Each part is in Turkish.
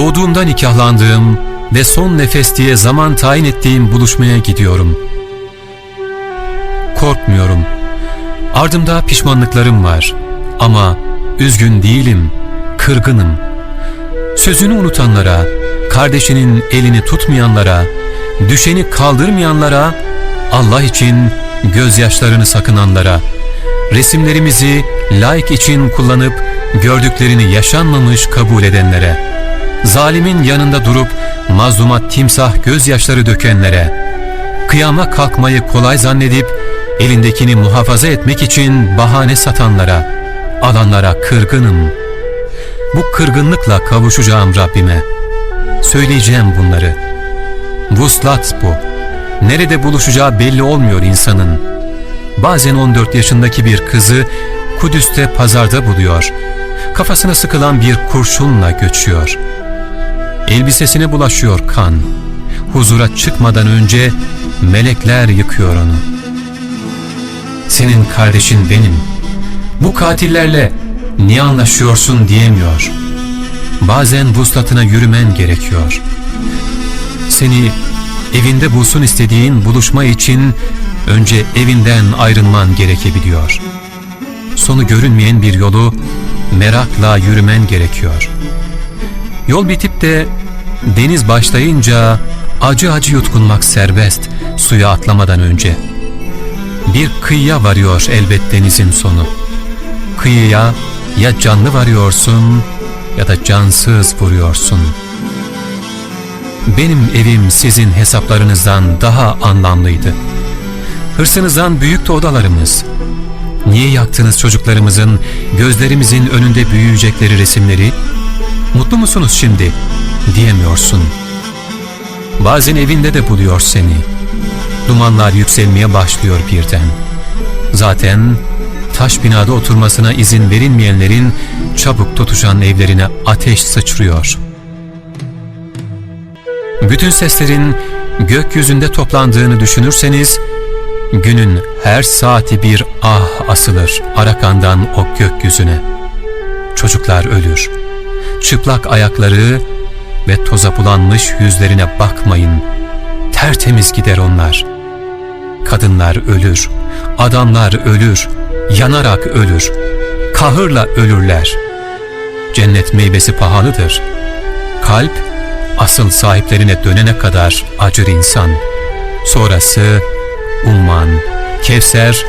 Doğduğumda nikahlandığım ve son nefes diye zaman tayin ettiğim buluşmaya gidiyorum. Korkmuyorum. Ardımda pişmanlıklarım var. Ama üzgün değilim, kırgınım. Sözünü unutanlara, kardeşinin elini tutmayanlara, düşeni kaldırmayanlara, Allah için gözyaşlarını sakınanlara, resimlerimizi like için kullanıp gördüklerini yaşanmamış kabul edenlere, zalimin yanında durup mazluma timsah gözyaşları dökenlere, kıyama kalkmayı kolay zannedip elindekini muhafaza etmek için bahane satanlara, alanlara kırgınım. Bu kırgınlıkla kavuşacağım Rabbime. Söyleyeceğim bunları. Vuslat bu. Nerede buluşacağı belli olmuyor insanın. Bazen 14 yaşındaki bir kızı Kudüs'te pazarda buluyor. Kafasına sıkılan bir kurşunla göçüyor. Elbisesine bulaşıyor kan. Huzura çıkmadan önce melekler yıkıyor onu. Senin kardeşin benim. Bu katillerle niye anlaşıyorsun diyemiyor. Bazen vuslatına yürümen gerekiyor. Seni evinde bulsun istediğin buluşma için önce evinden ayrılman gerekebiliyor. Sonu görünmeyen bir yolu merakla yürümen gerekiyor. Yol bitip de deniz başlayınca acı acı yutkunmak serbest suya atlamadan önce. Bir kıyıya varıyor elbet denizin sonu. Kıyıya ya canlı varıyorsun ya da cansız vuruyorsun. Benim evim sizin hesaplarınızdan daha anlamlıydı. Hırsınızdan büyüktü odalarımız. Niye yaktınız çocuklarımızın gözlerimizin önünde büyüyecekleri resimleri? Mutlu musunuz şimdi? Diyemiyorsun. Bazen evinde de buluyor seni. Dumanlar yükselmeye başlıyor birden. Zaten taş binada oturmasına izin verilmeyenlerin çabuk tutuşan evlerine ateş sıçrıyor. Bütün seslerin gökyüzünde toplandığını düşünürseniz, günün her saati bir ah asılır Arakan'dan o gökyüzüne. Çocuklar ölür. Çıplak ayakları ve toza bulanmış yüzlerine bakmayın. Tertemiz gider onlar. Kadınlar ölür, adamlar ölür, yanarak ölür, kahırla ölürler. Cennet meyvesi pahalıdır. Kalp, asıl sahiplerine dönene kadar acır insan. Sonrası Umman, Kevser,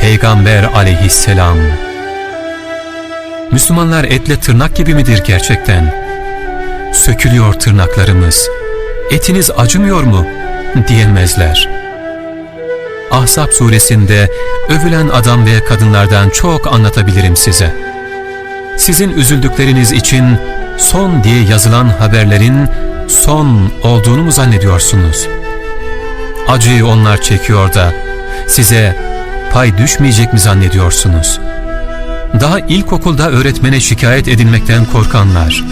Peygamber aleyhisselam. Müslümanlar etle tırnak gibi midir gerçekten? Sökülüyor tırnaklarımız. Etiniz acımıyor mu? diyemezler. Ahzab suresinde övülen adam ve kadınlardan çok anlatabilirim size. Sizin üzüldükleriniz için son diye yazılan haberlerin son olduğunu mu zannediyorsunuz? Acıyı onlar çekiyor da size pay düşmeyecek mi zannediyorsunuz? Daha ilkokulda öğretmene şikayet edilmekten korkanlar.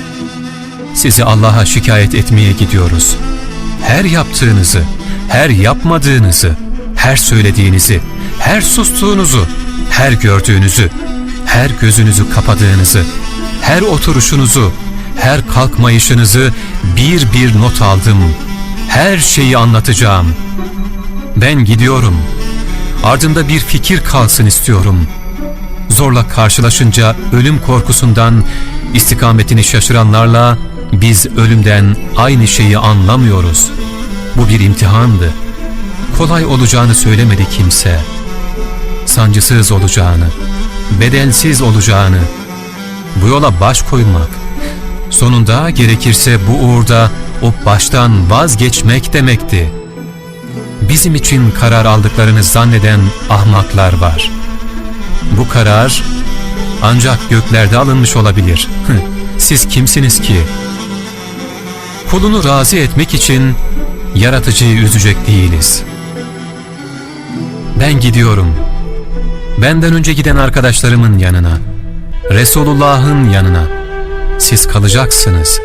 Sizi Allah'a şikayet etmeye gidiyoruz. Her yaptığınızı, her yapmadığınızı, her söylediğinizi, her sustuğunuzu, her gördüğünüzü, her gözünüzü kapadığınızı, her oturuşunuzu, her kalkmayışınızı bir bir not aldım. Her şeyi anlatacağım. Ben gidiyorum. Ardında bir fikir kalsın istiyorum. Zorla karşılaşınca ölüm korkusundan istikametini şaşıranlarla biz ölümden aynı şeyi anlamıyoruz. Bu bir imtihandı. Kolay olacağını söylemedi kimse. Sancısız olacağını, bedelsiz olacağını, bu yola baş koymak, sonunda gerekirse bu uğurda o baştan vazgeçmek demekti. Bizim için karar aldıklarını zanneden ahmaklar var. Bu karar ancak göklerde alınmış olabilir. Siz kimsiniz ki? Kulunu razı etmek için yaratıcıyı üzecek değiliz. Ben gidiyorum. Benden önce giden arkadaşlarımın yanına. Resulullah'ın yanına. Siz kalacaksınız.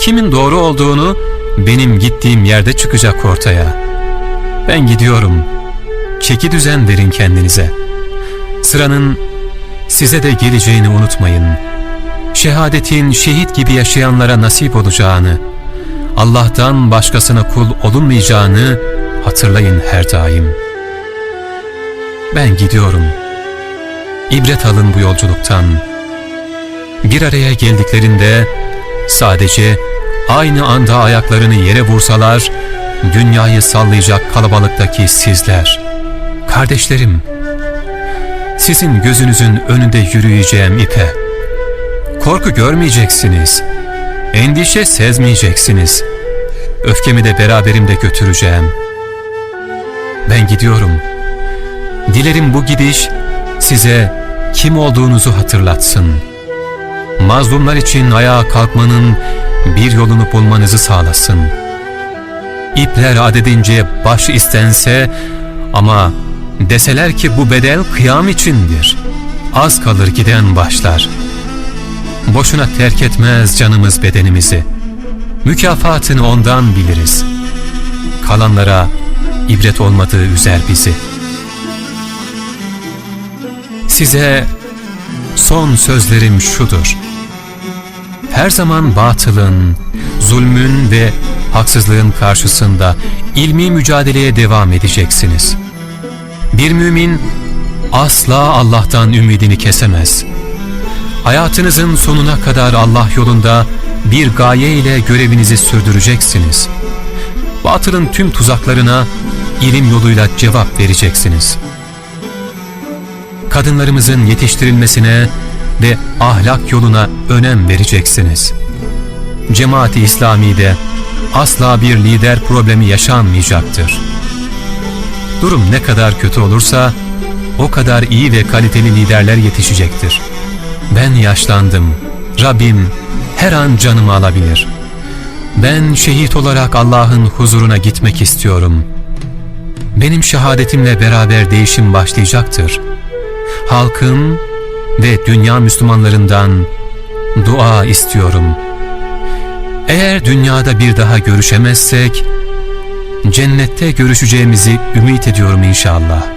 Kimin doğru olduğunu benim gittiğim yerde çıkacak ortaya. Ben gidiyorum. Çeki düzen verin kendinize. Sıranın size de geleceğini unutmayın. şehadetin şehit gibi yaşayanlara nasip olacağını, Allah'tan başkasına kul olunmayacağını hatırlayın her daim. Ben gidiyorum. İbret alın bu yolculuktan. Bir araya geldiklerinde sadece aynı anda ayaklarını yere vursalar, dünyayı sallayacak kalabalıktaki sizler, kardeşlerim, sizin gözünüzün önünde yürüyeceğim ipe. Korku görmeyeceksiniz, endişe sezmeyeceksiniz. Öfkemi de beraberimde götüreceğim. Ben gidiyorum. Dilerim bu gidiş size kim olduğunuzu hatırlatsın. Mazlumlar için ayağa kalkmanın bir yolunu bulmanızı sağlasın. İpler adedince baş istense ama deseler ki bu bedel kıyam içindir. Az kalır giden başlar. Boşuna terk etmez canımız bedenimizi. Mükafatını ondan biliriz. Kalanlara ibret olmadığı üzer bizi. Size son sözlerim şudur. Her zaman batılın, zulmün ve haksızlığın karşısında ilmi mücadeleye devam edeceksiniz. Bir mümin asla Allah'tan ümidini kesemez. Hayatınızın sonuna kadar Allah yolunda bir gaye ile görevinizi sürdüreceksiniz. Batılın tüm tuzaklarına ilim yoluyla cevap vereceksiniz. Kadınlarımızın yetiştirilmesine ve ahlak yoluna önem vereceksiniz. Cemaati İslami'de asla bir lider problemi yaşanmayacaktır. Durum ne kadar kötü olursa o kadar iyi ve kaliteli liderler yetişecektir. Ben yaşlandım. Rabbim her an canımı alabilir. Ben şehit olarak Allah'ın huzuruna gitmek istiyorum. Benim şehadetimle beraber değişim başlayacaktır. Halkım ve dünya Müslümanlarından dua istiyorum. Eğer dünyada bir daha görüşemezsek, cennette görüşeceğimizi ümit ediyorum inşallah.